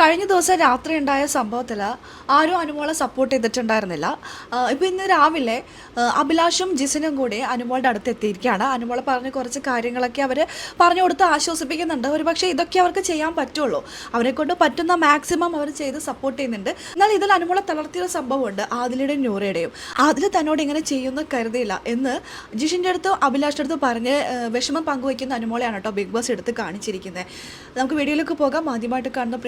കഴിഞ്ഞ ദിവസം രാത്രി ഉണ്ടായ സംഭവത്തിൽ ആരും അനുമോളെ സപ്പോർട്ട് ചെയ്തിട്ടുണ്ടായിരുന്നില്ല. ഇപ്പം ഇന്ന് രാവിലെ അഭിലാഷും ജിസിനും കൂടി അനുമോളുടെ അടുത്ത് എത്തിയിരിക്കുകയാണ്. അനുമോളെ പറഞ്ഞ് കുറച്ച് കാര്യങ്ങളൊക്കെ അവർ പറഞ്ഞു കൊടുത്ത് ആശ്വസിപ്പിക്കുന്നുണ്ട്. ഒരു പക്ഷേ ഇതൊക്കെ അവർക്ക് ചെയ്യാൻ പറ്റുള്ളൂ. അവരെ കൊണ്ട് പറ്റുന്ന മാക്സിമം അവർ ചെയ്ത് സപ്പോർട്ട് ചെയ്യുന്നുണ്ട്. എന്നാൽ ഇതിൽ അനുമോളെ തളർത്തിയൊരു സംഭവമുണ്ട്. ആദിലയുടെയും ന്യൂറയുടെയും ആദിൽ തന്നോട് ഇങ്ങനെ ചെയ്യുമെന്ന് കരുതിയില്ല. എന്ന് ജിഷിന്റെ അടുത്തും അഭിലാഷിന്റെ അടുത്തും പറഞ്ഞ് വിഷമം പങ്കുവയ്ക്കുന്ന അനുമോളെയാണ് കേട്ടോ ബിഗ് ബോസ് എടുത്ത് കാണിച്ചിരിക്കുന്നത്. നമുക്ക് വീഡിയോയിലേക്ക് പോകാം. ആദ്യമായിട്ട് കാണുന്ന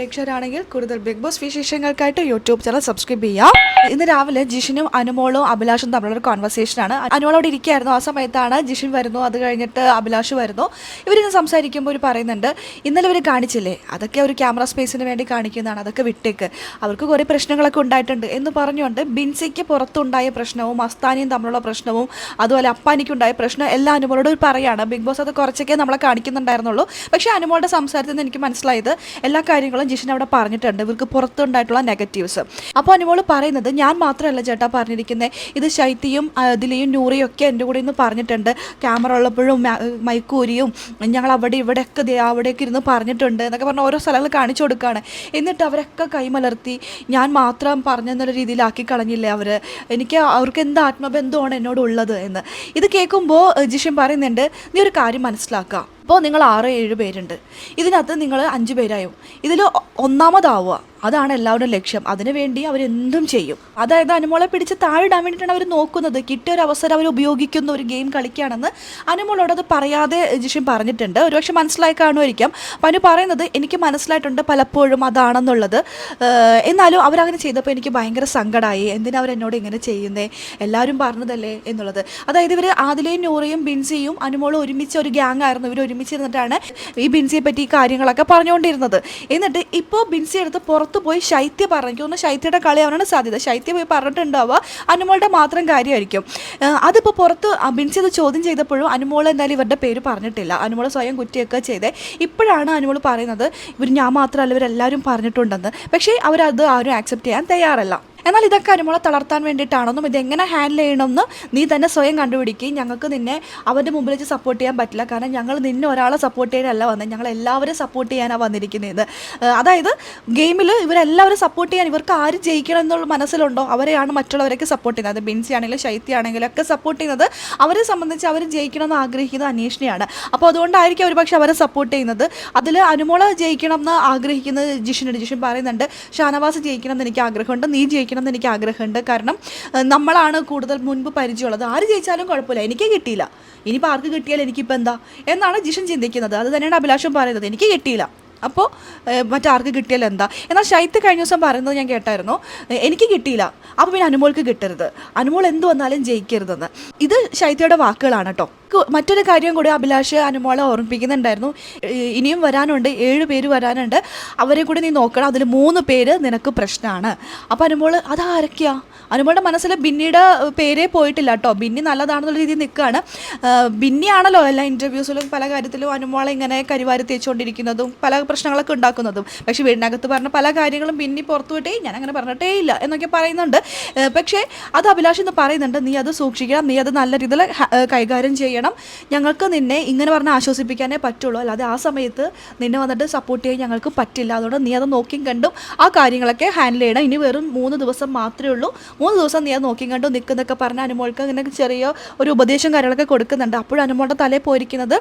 പ്രേക്ഷകരാണെങ്കിൽ കൂടുതൽ ബിഗ് ബോസ് വിശേഷങ്ങൾക്കായിട്ട് യൂട്യൂബ് ചാനൽ സബ്സ്ക്രൈബ് ചെയ്യാം. ഇന്ന് രാവിലെ ജിഷിനും അനുമോളും അഭിലാഷും തമ്മിലുള്ള കോൺവെർസേഷൻ ആണ്. അനുമോളോട് ഇരിക്കുകയായിരുന്നു. ആ സമയത്താണ് ജിഷിൻ വരുന്നു. അത് കഴിഞ്ഞിട്ട് അഭിലാഷ് വരുന്നു. ഇവരിന്ന് സംസാരിക്കുമ്പോൾ പറയുന്നുണ്ട് ഇന്നലെ ഇവർ കാണിച്ചില്ലേ? അതൊക്കെ ഒരു ക്യാമറ സ്പേസിന് വേണ്ടി കാണിക്കുന്നതാണ്. അതൊക്കെ വിട്ടേക്ക്. അവർക്ക് കുറേ പ്രശ്നങ്ങളൊക്കെ ഉണ്ടായിട്ടുണ്ട്. എന്ന് പറഞ്ഞുകൊണ്ട് ബിൻസിക്ക് പുറത്തുണ്ടായ പ്രശ്നവും അസ്താനിയും തമ്മിലുള്ള പ്രശ്നവും അതുപോലെ അപ്പാനിക്കുണ്ടായ പ്രശ്നം എല്ലാം അനുമോളോട് പറയാണ്. ബിഗ് ബോസ് അത് കുറച്ചൊക്കെ നമ്മളെ കാണിക്കുന്നുണ്ടായിരുന്നുള്ളൂ. പക്ഷേ അനുമോളുടെ സംസാരത്തിൽ നിന്ന് എനിക്ക് മനസ്സിലായത് എല്ലാ കാര്യങ്ങളും ജിഷിൻ അവിടെ പറഞ്ഞിട്ടുണ്ട്. ഇവർക്ക് പുറത്തുണ്ടായിട്ടുള്ള നെഗറ്റീവ്സ് അപ്പോൾ അനുമോൾ പറയുന്നത് ഞാൻ മാത്രമല്ല ചേട്ടാ പറഞ്ഞിരിക്കുന്നത് ഇത് ശൈത്യയും അതിലെയും നൂറിയും ഒക്കെ എന്റെ കൂടെ ഇന്ന് പറഞ്ഞിട്ടുണ്ട്. ക്യാമറ ഉള്ളപ്പോഴും മൈക്കൂരിയും ഞങ്ങൾ അവിടെ ഇവിടെയൊക്കെ അവിടെയൊക്കെ ഇരുന്ന് പറഞ്ഞിട്ടുണ്ട് എന്നൊക്കെ പറഞ്ഞ് ഓരോ സ്ഥലങ്ങൾ കാണിച്ചു കൊടുക്കുകയാണ് എന്നിട്ട് അവരൊക്കെ കൈമലർത്തി ഞാൻ മാത്രം പറഞ്ഞെന്നുള്ള രീതിയിലാക്കി കളഞ്ഞില്ലേ അവർ എനിക്ക് അവർക്ക് എന്ത് ആത്മബന്ധമാണ് എന്നോടുള്ളത്? എന്ന്. ഇത് കേൾക്കുമ്പോൾ ജിഷൻ പറയുന്നുണ്ട് നീ ഒരു കാര്യം മനസ്സിലാക്കുക അപ്പോൾ നിങ്ങൾ ആറ് ഏഴ് പേരുണ്ട്. ഇതിനകത്ത് നിങ്ങൾ അഞ്ച് പേരായും. ഇതിൽ ഒന്നാമതാവുക. അതാണ് എല്ലാവരുടെയും ലക്ഷ്യം. അതിനുവേണ്ടി അവർ എന്തും ചെയ്യും. അതായത് അനുമോളെ പിടിച്ച് താഴെടാൻ വേണ്ടിയിട്ടാണ് അവർ നോക്കുന്നത്. കിട്ടിയ ഒരു അവസരം അവർ ഉപയോഗിക്കുന്ന ഒരു ഗെയിം കളിക്കുകയാണെന്ന് അനുമോളോട് അത് പറയാതെ ജിഷൻ പറഞ്ഞിട്ടുണ്ട്. ഒരുപക്ഷെ മനസ്സിലായി കാണുമായിരിക്കാം. അപ്പം അനു പറയുന്നത് എനിക്ക് മനസ്സിലായിട്ടുണ്ട് പലപ്പോഴും അതാണെന്നുള്ളത്. എന്നാലും അവരങ്ങനെ ചെയ്തപ്പോൾ എനിക്ക് ഭയങ്കര സങ്കടമായി എന്തിനാ അവർ എന്നോട് ഇങ്ങനെ ചെയ്യുന്നേ? എല്ലാവരും പറഞ്ഞതല്ലേ എന്നുള്ളത്. അതായത് ഇവർ ആദിലയും നൂറയും ബിൻസിയും അനുമോളും ഒരുമിച്ച് ഒരു ഗ്യാങ് ആയിരുന്നു. ഇവർ ഒരുമിച്ച് ഇരുന്നിട്ടാണ് ഈ ബിൻസിയെ പറ്റി കാര്യങ്ങളൊക്കെ പറഞ്ഞുകൊണ്ടിരുന്നത്. എന്നിട്ട് ഇപ്പോൾ ബിൻസി എടുത്ത് പുറത്ത് പോയി ശൈത്യ പറഞ്ഞു. എനിക്ക് തോന്നുന്നു ശൈത്യയുടെ കളി അവനാണ് സാധ്യത. ശൈത്യ പോയി പറഞ്ഞിട്ടുണ്ടാവുക അനുമോളുടെ മാത്രം കാര്യമായിരിക്കും. അതിപ്പോൾ പുറത്ത് ബിൻസി അത് ചോദ്യം ചെയ്തപ്പോഴും അനുമോൾ എന്തായാലും ഇവരുടെ പേര് പറഞ്ഞിട്ടില്ല. അനുമോൾ സ്വയം കുറ്റിയൊക്കെ ചെയ്തേ. ഇപ്പോഴാണ് അനുമോൾ പറയുന്നത് ഇവർ ഞാൻ മാത്രമല്ല ഇവരെല്ലാവരും പറഞ്ഞിട്ടുണ്ടെന്ന്. പക്ഷേ അവരത് ആരും ആക്സെപ്റ്റ് ചെയ്യാൻ തയ്യാറല്ല. എന്നാൽ ഇതൊക്കെ അനുമോളെ തളർത്താൻ വേണ്ടിയിട്ടാണെന്നും ഇതെങ്ങനെ ഹാൻഡിൽ ചെയ്യണമെന്ന് നീ തന്നെ സ്വയം കണ്ടുപിടിക്കുകയും ഞങ്ങൾക്ക് നിന്നെ അവന്റെ മുമ്പിൽ വെച്ച് സപ്പോർട്ട് ചെയ്യാൻ പറ്റില്ല. കാരണം ഞങ്ങൾ നിന്നെ ഒരാളെ സപ്പോർട്ട് ചെയ്യാനല്ല വന്നത് ഞങ്ങൾ എല്ലാവരും സപ്പോർട്ട് ചെയ്യാനാണ് വന്നിരിക്കുന്നത്. അതായത് ഗെയിമിൽ ഇവരെല്ലാവരും സപ്പോർട്ട് ചെയ്യാൻ ഇവർക്ക് ആര് ജയിക്കണം എന്നുള്ള മനസ്സിലുണ്ടോ? അവരെയാണ് മറ്റുള്ളവരൊക്കെ സപ്പോർട്ട് ചെയ്യുന്നത്. ബിൻസി ആണെങ്കിലും ശൈത്യ ആണെങ്കിലും ഒക്കെ സപ്പോർട്ട് ചെയ്യുന്നത് അവരെ സംബന്ധിച്ച് അവർ ജയിക്കണമെന്ന് ആഗ്രഹിക്കുന്നത് അന്വേഷണയാണ്. അപ്പോൾ അതുകൊണ്ടായിരിക്കും ഒരുപക്ഷെ അവരെ സപ്പോർട്ട് ചെയ്യുന്നത്. അതിൽ അനുമോള ജയിക്കണം എന്ന് ആഗ്രഹിക്കുന്നത് ജിഷിനുണ്ട്. ജിഷിൻ പറയുന്നുണ്ട് ഷാനവാസ് ജയിക്കണം എന്ന് എനിക്ക് ആഗ്രഹമുണ്ട്. നീ ജയിക്കണം എന്ന് എനിക്ക് ആഗ്രഹമുണ്ട്. കാരണം നമ്മളാണ് കൂടുതൽ മുൻപ് പരിചയമുള്ളത്. ആര് ജയിച്ചാലും കുഴപ്പമില്ല. എനിക്ക് കിട്ടിയില്ല. ഇനിയിപ്പോൾ ആർക്ക് കിട്ടിയാലും എനിക്കിപ്പോൾ എന്താ? എന്നാണ് ജിഷൻ ചിന്തിക്കുന്നത്. അത് തന്നെയാണ് അഭിലാഷം പറയുന്നത്. എനിക്ക് കിട്ടിയില്ല. അപ്പോൾ മറ്റാർക്ക് കിട്ടിയാൽ എന്താ? എന്നാൽ ശൈത്യ കഴിഞ്ഞ ദിവസം പറയുന്നത് ഞാൻ കേട്ടായിരുന്നു. എനിക്ക് കിട്ടിയില്ല. അപ്പോൾ പിന്നെ അനുമോൾക്ക് കിട്ടരുത്. അനുമോൾ എന്ത് വന്നാലും ജയിക്കരുതെന്ന്. ഇത് ശൈത്യയുടെ വാക്കുകളാണ് കേട്ടോ. കു- മറ്റൊരു കാര്യം കൂടി അഭിലാഷ് അനുമോളെ ഓർമ്മിപ്പിക്കുന്നുണ്ടായിരുന്നു. ഇനിയും വരാനുണ്ട് ഏഴ് പേര് വരാനുണ്ട്. അവരെ കൂടി നീ നോക്കണം അതിൽ മൂന്ന് പേര് നിനക്ക് പ്രശ്നമാണ് അപ്പോൾ അനുമോൾ അതാരൊക്കെയാ അനുമോളുടെ മനസ്സിൽ ബിന്നിയുടെ പേരേ പോയിട്ടില്ല കേട്ടോ. ബിന്നി നല്ലതാണെന്നുള്ള രീതിയിൽ നിൽക്കുകയാണ് ബിന്നിയാണല്ലോ എല്ലാ ഇന്റർവ്യൂസിലും പല കാര്യത്തിലും അനുമോളെ ഇങ്ങനെ കരിവാരി തേച്ചുകൊണ്ടിരിക്കുന്നതും പല പ്രശ്നങ്ങളൊക്കെ ഉണ്ടാക്കുന്നതും. പക്ഷേ വീടിനകത്ത് പറഞ്ഞ പല കാര്യങ്ങളും ബിന്നി പുറത്തു വിട്ടേ ഞാൻ അങ്ങനെ പറഞ്ഞിട്ടേ ഇല്ല എന്നൊക്കെ പറയുന്നുണ്ട്. പക്ഷേ അത് അഭിലാഷ് എന്ന് പറയുന്നുണ്ട് നീ അത് സൂക്ഷിക്കണം നീ അത് നല്ല രീതിയിൽ കൈകാര്യം ചെയ്യണം. ഞങ്ങൾക്ക് നിന്നെ ഇങ്ങനെ പറഞ്ഞ് ആശ്വസിപ്പിക്കാനേ പറ്റുള്ളൂ. അല്ലാതെ ആ സമയത്ത് നിന്നെ വന്നിട്ട് സപ്പോർട്ട് ചെയ്യാൻ ഞങ്ങൾക്ക് പറ്റില്ല. അതുകൊണ്ട് നീ അത് നോക്കിയും കണ്ടും ആ കാര്യങ്ങളൊക്കെ ഹാൻഡിൽ ചെയ്യണം. ഇനി വെറും മൂന്ന് ദിവസം മാത്രമേ ഉള്ളൂ. മൂന്ന് ദിവസം നീ അത് നോക്കിയും കണ്ടും നിൽക്കുന്നൊക്കെ പറഞ്ഞ് അനുമോൾക്ക് ഇങ്ങനെ ചെറിയ ഒരു ഉപദേശം കാര്യങ്ങളൊക്കെ കൊടുക്കുന്നുണ്ട്. അപ്പോഴും അനുമോളുടെ തലേ പോയിരിക്കുന്നത്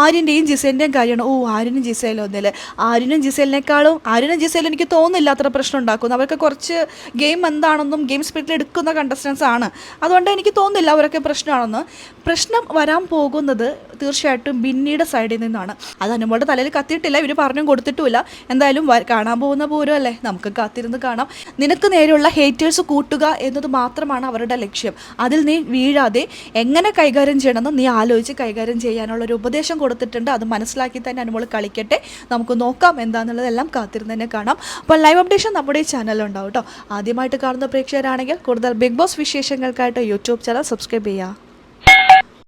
ആര്യന്റെയും ജിസേലിന്റെയും കാര്യമാണ്. ഓ ആര്യനും ജിസേലും ഒന്നിൽ ആര്യനും ജിസേലിനേക്കാളും ആര്യനും ജിസേലും എനിക്ക് തോന്നുന്നില്ല അത്ര പ്രശ്നം ഉണ്ടാക്കുന്നു അവർക്ക് കുറച്ച് ഗെയിം എന്താണെന്നും ഗെയിം സ്പിരിറ്റിൽ എടുക്കുന്ന കണ്ടസ്റ്റൻസ് ആണ്. അതുകൊണ്ട് എനിക്ക് തോന്നുന്നില്ല അവരൊക്കെ പ്രശ്നമാണെന്ന്. പ്രശ്നം വരാൻ പോകുന്നത് തീർച്ചയായിട്ടും ബിന്നിയുടെ സൈഡിൽ നിന്നാണ്. അത് അനുമോളുടെ തലയിൽ കത്തിയിട്ടില്ല ഇവർ പറഞ്ഞു കൊടുത്തിട്ടുമില്ല. എന്തായാലും കാണാൻ പോകുന്ന പൂരം അല്ലേ? നമുക്ക് കാത്തിരുന്ന് കാണാം. നിനക്ക് നേരെയുള്ള ഹേറ്റേഴ്സ് കൂട്ടുക എന്നത് മാത്രമാണ് അവരുടെ ലക്ഷ്യം. അതിൽ നീ വീഴാതെ എങ്ങനെ കൈകാര്യം ചെയ്യണമെന്ന് നീ ആലോചിച്ച് കൈകാര്യം ചെയ്യാനുള്ള ഒരു ഉപദേശം കൊടുത്തിട്ടുണ്ട്. അത് മനസ്സിലാക്കി തന്നെ അനുമോൾ കളിക്കട്ടെ. നമുക്ക് നോക്കാം എന്താണെന്നുള്ളതെല്ലാം കാത്തിരുന്ന് തന്നെ കാണാം. അപ്പോൾ ലൈവ് അപ്ഡേഷൻ നമ്മുടെ ഈ ചാനലുണ്ടാവും കേട്ടോ. ആദ്യമായിട്ട് കാണുന്ന പ്രേക്ഷകരാണെങ്കിൽ കൂടുതൽ ബിഗ് ബോസ് വിശേഷങ്ങൾക്കായിട്ട് യൂട്യൂബ് ചാനൽ സബ്സ്ക്രൈബ് ചെയ്യുക.